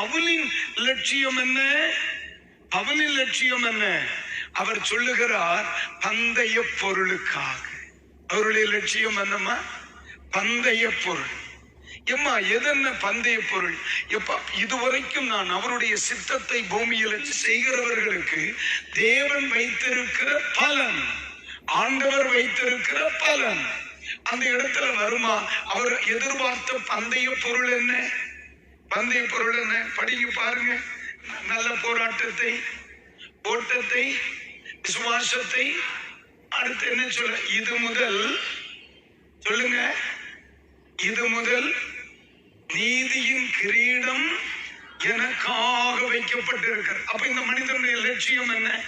பவுலின் லட்சியம் என்ன? பவுலின் லட்சியம் என்ன? அவர் சொல்லுகிறார் பந்தய பொருளுக்காக. அவருடைய லட்சியம் என்னம்மா? பந்தய பொருள். எம்மா எதென்ன பந்தய பொருள்? எப்பா இதுவரைக்கும் நான் அவருடைய சித்தத்தை பூமியில் செய்கிறவர்களுக்கு தேவன் வைத்திருக்கிற பலன் ஆண்டவர் வைத்திருக்கிற பலன். அந்த இடத்துல வருமா? அவர் எதிர்பார்த்த பந்தய பொருள் என்ன? பந்தை பொருள் என்ன? படிக்க பாருங்க. நல்ல போராட்டத்தை ஓட்டத்தை விசுவாசத்தை அடுத்து என்ன சொல்ல இது முதல். சொல்லுங்க. இது முதல். நீதியின் கிரீடம் எனக்காக வைக்கப்பட்டிருக்கிறது. அப்ப இந்த மனிதனுடைய லட்சியம் என்ன?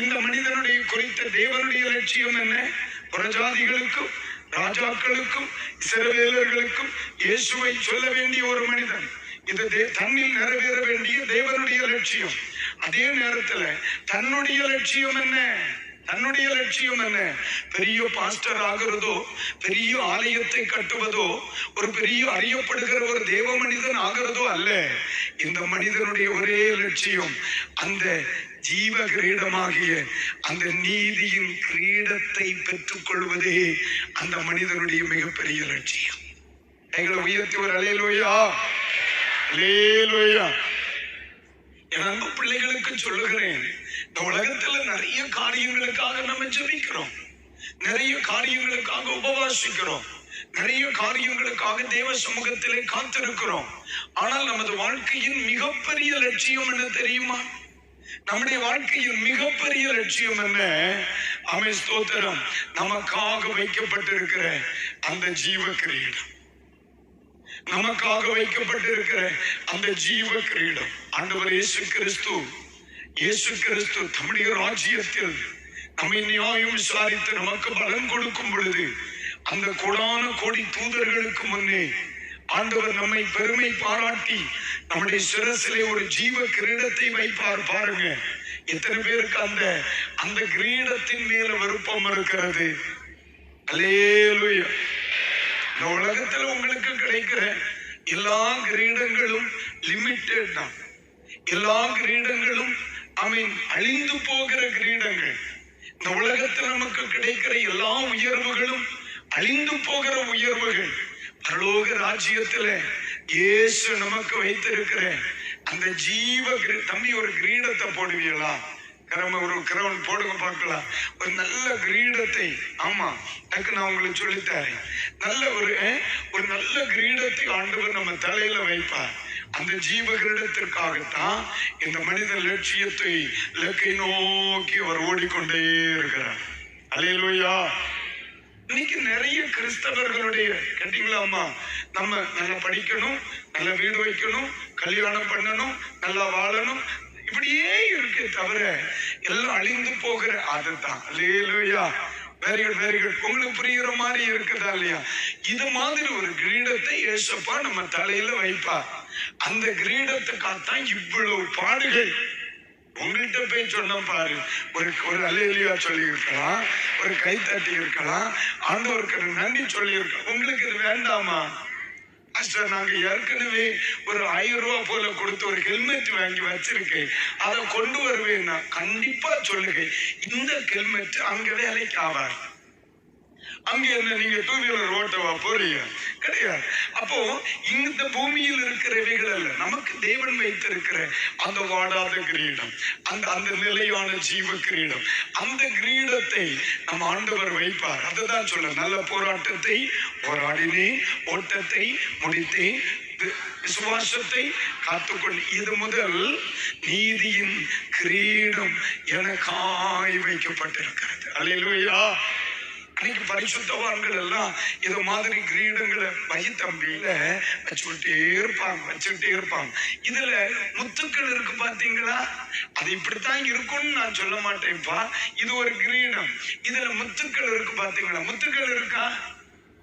இந்த மனிதனுடைய குறித்த தேவனுடைய லட்சியம் என்ன? புறஜாதிகளுக்கும் ராஜாக்களுக்கும் சிறவேலர்களுக்கும் இயேசுவை சொல்ல வேண்டிய ஒரு மனிதன். இது தன்னில் நிறைவேற வேண்டிய தேவனுடைய லட்சியம். அதே நேரத்துல தன்னுடைய லட்சியம் என்ன? தன்னுடைய லட்சியம் என்ன? பெரிய பாஸ்டர் ஆகிறதோ பெரிய ஆலயத்தை கட்டுவதோ ஒரு பெரிய அறியப்படுகிற ஒரு தேவ மனிதன் ஆகிறதோ அல்ல. இந்த மனிதனுடைய ஒரே லட்சியம் அந்த ஜீவ கிரீடமாகிய அந்த நீதியின் கிரீடத்தை பெற்றுக்கொள்வதே அந்த மனிதனுடைய மிகப்பெரிய லட்சியம். எங்களை உயர்த்தி ஒரு அலையலோயா அலேலோயா நம்ம பிள்ளைகளுக்கு சொல்லுகிறேன் இந்த உலகத்துல நிறைய காரியங்களுக்காக நம்ம ஜெபிக்கிறோம். நிறைய காரியங்களுக்காக உபவாசிக்கிறோம். நிறைய காரியங்களுக்காக தேவ சமூகத்திலே காத்திருக்கிறோம். ஆனால் நமது வாழ்க்கையின் மிகப்பெரிய லட்சியம் என்ன தெரியுமா? நம்முடைய வாழ்க்கையின் மிகப்பெரிய லட்சியம் என்ன? அமை ஸ்தோத்திரம். நமக்காக வைக்கப்பட்டிருக்கிற அந்த ஜீவ கிரீடம் நமக்காக வைக்கப்பட்டிருக்கிற அந்த ஜீவ கிரீடம் ஆண்டவர் இயேசு கிறிஸ்து இயேசு கிறிஸ்து தம்முடைய ராஜ்யத்தில் நம்மை நியாயம் விசாரித்து நமக்கு பலன் கொடுக்கும் பொழுது அந்த கொடான கோடி தூதர்களுக்கு முன்னே ஆண்டவர் நம்மை பெருமை பாராட்டி நம்முடைய சிரசிலே ஒரு ஜீவ கிரீடத்தை வைப்பார் பாருங்க. எத்தனை பேருக்கு அந்த அந்த கிரீடத்தின் மேல விருப்பம் இருக்கிறது? அலேலுயா இந்த உலகத்துல உங்களுக்கு கிடைக்கிற எல்லா கிரீடங்களும் லிமிட்டட் தான். எல்லா கிரீடங்களும் ஐ மீன் அழிந்து போகிற கிரீடங்கள். இந்த உலகத்தில் நமக்கு கிடைக்கிற எல்லா உயர்வுகளும் அழிந்து போகிற உயர்வுகள். பரலோக ராஜ்யத்துல இயேசு நமக்கு வைத்திருக்கிற அந்த ஜீவ தம்பி ஒரு கிரீடத்தை போடுவீங்களா? கிரம ஒரு கிரவன் போடுங்க பார்க்கலாம். ஒரு நல்ல கிரீடத்தை ஆமா எனக்கு நான் உங்களுக்கு சொல்லித்தரேன். நல்ல ஒரு ஒரு நல்ல கிரீடத்தை ஆண்டவர் நம்ம தலையில வைப்பார். அந்த ஜீவ கிரீடத்திற்காகத்தான் இந்த மனித லட்சியத்தை இலக்கை நோக்கி அவர் ஓடிக்கொண்டே இருக்கிறார். அலையலுயா இன்னைக்கு நிறைய கிறிஸ்தவர்களுடைய கேட்டீங்களா அம்மா? நம்ம நல்லா படிக்கணும் நல்ல வீடு வைக்கணும் கல்யாணம் பண்ணணும் நல்லா வாழணும். இப்படியே இருக்கு தவிர எல்லாம் அழிந்து போகிற அதுதான். லேலுயா வெரி குட் வெரி குட் உங்களுக்கு புரியுற மாதிரி இருக்குதா இல்லையா? இது மாதிரி ஒரு கிரீடத்தை ஏசப்பா நம்ம தலையில வைப்பா அந்த கிரீடத்துக்காகத்தான் இவ்வளவு பாடுகள் உங்கள்கிட்ட போய் சொன்ன பாரு. ஒரு ஒரு அலையிலியா சொல்லி இருக்கலாம் ஒரு கை தட்டி இருக்கலாம். ஆண்டவருக்கு நன்றி சொல்லி இருக்கலாம் உங்களுக்கு இது வேண்டாமா? பாஸ்டர் நாங்க ஏற்கனவே ஒரு ஆயிரம் ரூபாய் போல கொடுத்து ஒரு ஹெல்மெட் வாங்கி வச்சிருக்கேன் அதை கொண்டு வருவேன் நான். கண்டிப்பா சொல்லுங்க இந்த ஹெல்மெட் அங்க வேலைக்கு ஆவார் அங்க என்ன நீங்க டூ வீலர் ஓட்டவா போறீங்க. கிடையாது. அப்போ இந்த பூமியில் இருக்கிறவைகள் அல்ல. நமக்கு தேவன் வைத்திருக்கிற அந்த வாடாத கிரீடம் அந்த அந்த நிலையான ஜீவ கிரீடம் அந்த கிரீடத்தை நம்ம ஆண்டவர் வைப்பார். அதுதான் சொல்ல நல்ல போராட்டத்தை போராடினேன் ஓட்டத்தை முடித்தேன் விசுவாசத்தை காத்துக்கொள். இது முதல் நீதியின் கிரீடம் எனக்காய் வைக்கப்பட்டிருக்கிறது. அல்லேலூயா. அன்னைக்கு பரிசுத்தவான்கள் எல்லாம் இது மாதிரி கிரீடங்களை வயித்தம்பியில வச்சுக்கிட்டே இருப்பாங்க வச்சுக்கிட்டே இருப்பாங்க. இதுல முத்துக்கள் இருக்கு பாத்தீங்களா அது இப்படித்தான் இருக்கும்னு நான் சொல்ல மாட்டேன்ப்பா. இது ஒரு கிரீடம். இதுல முத்துக்கள் இருக்கு பாத்தீங்களா முத்துக்கள் இருக்கா?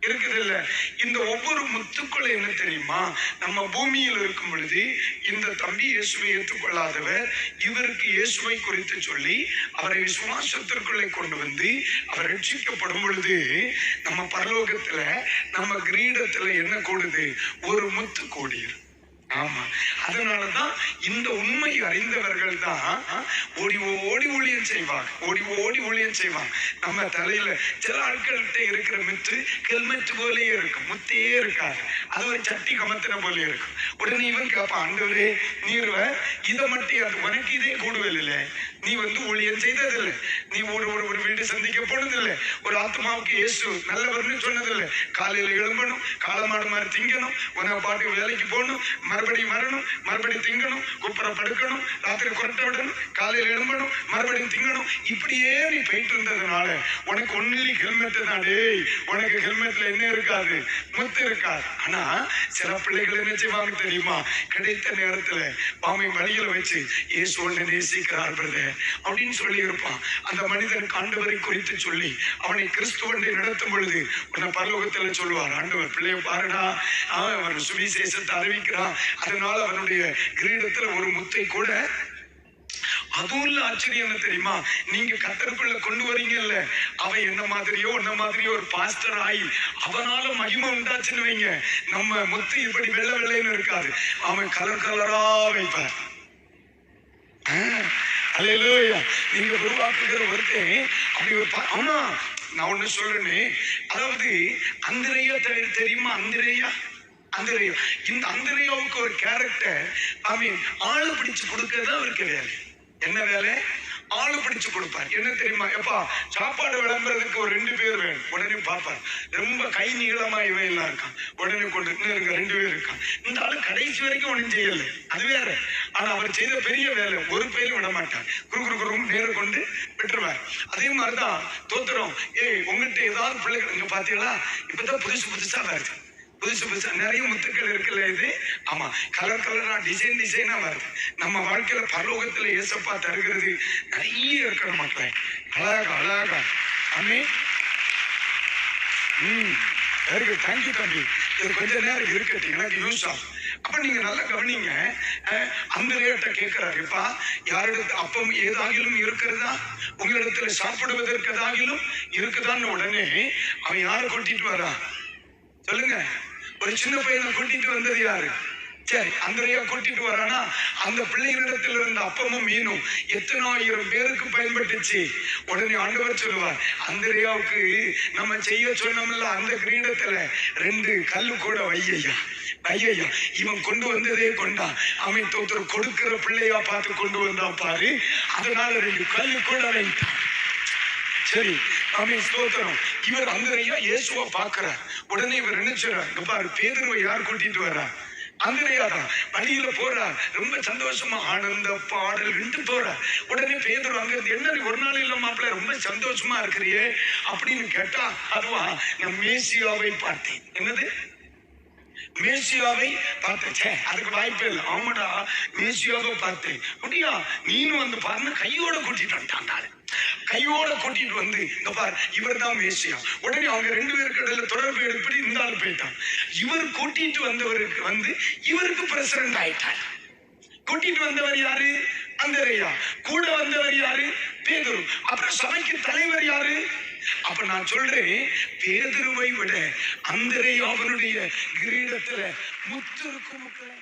இருக்குது இல்ல இந்த ஒவ்வொரு முத்துக்கள் என்ன தெரியுமா? நம்ம பூமியில் இருக்கும் பொழுது இந்த தம்பி இயேசுவை ஏற்றுக்கொள்ளாதவர் இவருக்கு இயேசுவை குறித்து சொல்லி அவரை விசுவாசத்திற்குள்ளே கொண்டு வந்து அவர் ரட்சிக்கப்படும் பொழுது நம்ம பரலோகத்துல நம்ம கிரீடத்துல என்ன கூடுது? ஒரு முத்து கூடியது. அதனாலதான் இந்த உண்மை அறிந்தவர்கள் தான் ஓடி ஓடி ஊழியம் செய்வாங்க. ஓடி ஓடி ஊழியம் செய்வாங்க. நம்ம தலையில சில ஆட்கள்கிட்ட இருக்கிற மித்து ஹெல்மெட் போலயே இருக்கும். முத்தே இருக்காது. அது ஒரு சட்டி கமத்தின போல இருக்கும். உடனே இவன் கேட்பான் ஆண்டவரே நீர்வ இதை மட்டும் அது உனக்கு இதே கூடுவல் இல்லை? நீ வந்து ஊழியம் செய்ததில்லை. நீ ஒரு ஒரு ஒரு வீடு சந்திக்க போனதில்லை ஒரு ஆத்மாவுக்கு இயேசு நல்லவர்னு சொன்னதில்லை. காலையில எழும்பணும் காலமாடு மாதிரி திங்கணும் உன பாட்டு வேலைக்கு போகணும் மறுபடியும் வரணும் மறுபடியும் திங்கணும் குப்புற படுக்கணும் ராத்திரி கொரட்டை விடணும் காலையில எழும்பணும் மறுபடியும் திங்கணும். இப்படியே நீ போயிட்டு இருந்ததுனால உனக்கு ஒன்லி ஹெல்மெட் தான். டேய் உனக்கு ஹெல்மெட்ல என்ன இருக்காது? முத்து இருக்காது. ஆனா சில பிள்ளைகள் என்ன செய்வாங்க தெரியுமா? கிடைத்த நேரத்துல பாமை வழியில வச்சு இயேசு ஒன்று நேசிக்கிறார் பிரதே அப்படின்னு சொல்லி இருப்பான் அந்த மனிதன் ஆண்டவரை குறித்து சொல்லி அவனை கிறிஸ்துவனை நடத்தும் பொழுது உன்னை பரலோகத்துல சொல்லுவார். ஆண்டவர் பிள்ளைய பாருடா. அவன் சுவிசேஷத்தை அறிவிக்கிறான். அதனால அவனுடைய கிரீடத்துல ஒரு முத்தை கூட. அதுவும் இல்ல ஆச்சரியம் என்ன தெரியுமா? நீங்க கத்தருக்குள்ள கொண்டு வரீங்கல்ல. அவன் என்ன மாதிரியோ என்ன மாதிரியோ ஒரு பாஸ்டர் ஆகி அவனால மகிமை உண்டாச்சுன்னு வைங்க. நம்ம முத்து இப்படி வெள்ளை வெள்ளைன்னு இருக்காது. அவன் கலர் கலரா வைப்பார். அல்லேலூயா நீங்க உருவாக்குகிற ஒருத்தன் அப்படி ஒரு ஆமா நான் ஒண்ணு சொல்றேனே. அதாவது அந்திரையா தெரியுமா அந்திரையா? அந்திரையா. இந்த அந்திரையாவுக்கு ஒரு கேரக்டர் ஐ மீன் ஆளு பிடிச்சு கொடுக்கறதா அவருக்கு வேலை என்ன வேலை? ஆளு பிடிச்சு கொடுப்பார். என்ன தெரியுமா? எப்பா சாப்பாடு விளம்புறதுக்கு ஒரு ரெண்டு பேர் வேணும். உடனே பார்ப்பார். ரொம்ப கை நீளமா இவன் எல்லாம் இருக்கான். உடனே கொண்டு இன்னும் இருக்க ரெண்டு பேர் இருக்கான். இந்த ஆளு கடைசி வரைக்கும் ஒன்றும் செய்யல. அது வேற. ஆனா அவர் செய்த பெரிய வேலை ஒரு பேரும் விட மாட்டார். குரு குரு குரு நேர கொண்டு விட்டுருவார். அதே மாதிரிதான் தோத்துறோம். ஏய் உங்ககிட்ட ஏதாவது பிள்ளைகள் இங்க பாத்தீங்களா? இப்பதான் புதுசு புதுசா வருது. புதுசு புதுசா நிறைய முத்துக்கள் இருக்குல்ல இது? ஆமா கலர் கலரா டிசைன் டிசைனா வருது. நம்ம வாழ்க்கையில பரலோகத்துல ஏசப்பா தருகிறது நிறைய இருக்கிற மக்களே. அழகா அழகா. அம்மே ம் வெரி குட் தேங்க்யூ தம்பி இது கொஞ்ச நேரம் இருக்கட்டும். எனக்கு யூஸ் ஆகும். அப்ப நீங்க நல்லா கவனிங்க. அஹ், அந்த ரேட்ட கேட்கிறாருப்பா. யாரிடத்து அப்பம் ஏதாகிலும் இருக்கிறதா? உங்களிடத்துல சாப்பிடுவதற்கு ஏதாகிலும் இருக்குதான்னு உடனே அவன் யாரை கொட்டிட்டு வரான் சொல்லுங்க. ஒரு சின்ன பையனை கூட்டிட்டு வந்தது யாரு? சரி அந்தரையா கூட்டிட்டு வரானா அந்த பிள்ளைகளிடத்தில் இருந்த அப்பமும் மீனும் எத்தனாயிரம் பேருக்கு பயன்பட்டுச்சு. உடனே ஆண்டவர் சொல்லுவார் அந்தரியாவுக்கு நம்ம செய்ய சொன்னோம்ல அந்த கிரீடத்துல ரெண்டு கல்லு கூட வையையா? ஐயா இவன் கொண்டு வந்ததே கொண்டான் அவன் தோத்தர் கொடுக்கிற பிள்ளையா பார்த்து கொண்டு வந்தான் பாரு. அதனால ரெண்டு கல்லு கூட வைத்தான். சரி ஆமென் ஸ்தோத்திரம். இவர் அந்தரையா இயேசுவை பார்க்கிறார். உடனே இவர் என்ன இங்க பாரு பேதுருவை யார் கூட்டிட்டு வர்றா? அந்தரையா தான். வழியில போறார் ரொம்ப சந்தோஷமா ஆனந்த பாடல் விட்டு போறார் உடனே பேதுரு அங்க இருந்து என்ன ஒரு நாள் இல்ல மாப்பிள்ள ரொம்ப சந்தோஷமா இருக்கிறியே? அப்படின்னு கேட்டா அதுவா நான் மேசியாவை பார்த்தேன். என்னது? மேசியாவை பார்த்தேன். ச்சே, அதுக்கு வாய்ப்பே இல்லை. ஆமாடா மேசியாவை பார்த்தேன். அப்படியா? நீனும் வந்து பாருன்னு கையோட கூட்டிட்டு வந்துட்டான் கையோட கூட்டிட்டு வந்து இங்க பாரு இவர் தான் வேசியா உடனே அவங்க ரெண்டு பேருக்கு இடையில தொடர்பு ஏற்படி இருந்தாலும் போயிட்டான். இவர் கூட்டிட்டு வந்தவருக்கு வந்து இவருக்கு பிரசிடண்ட் ஆயிட்டார். கூட்டிட்டு வந்தவர் யாரு? அந்தரையா கூட வந்தவர் யாரு? பேதுரு. அப்புறம் சபைக்கு தலைவர் யாரு? அப்ப நான் சொல்றேன் பேதுருவை விட அந்தரையாவனுடைய கிரீடத்துல முத்து இருக்கும் மக்களே.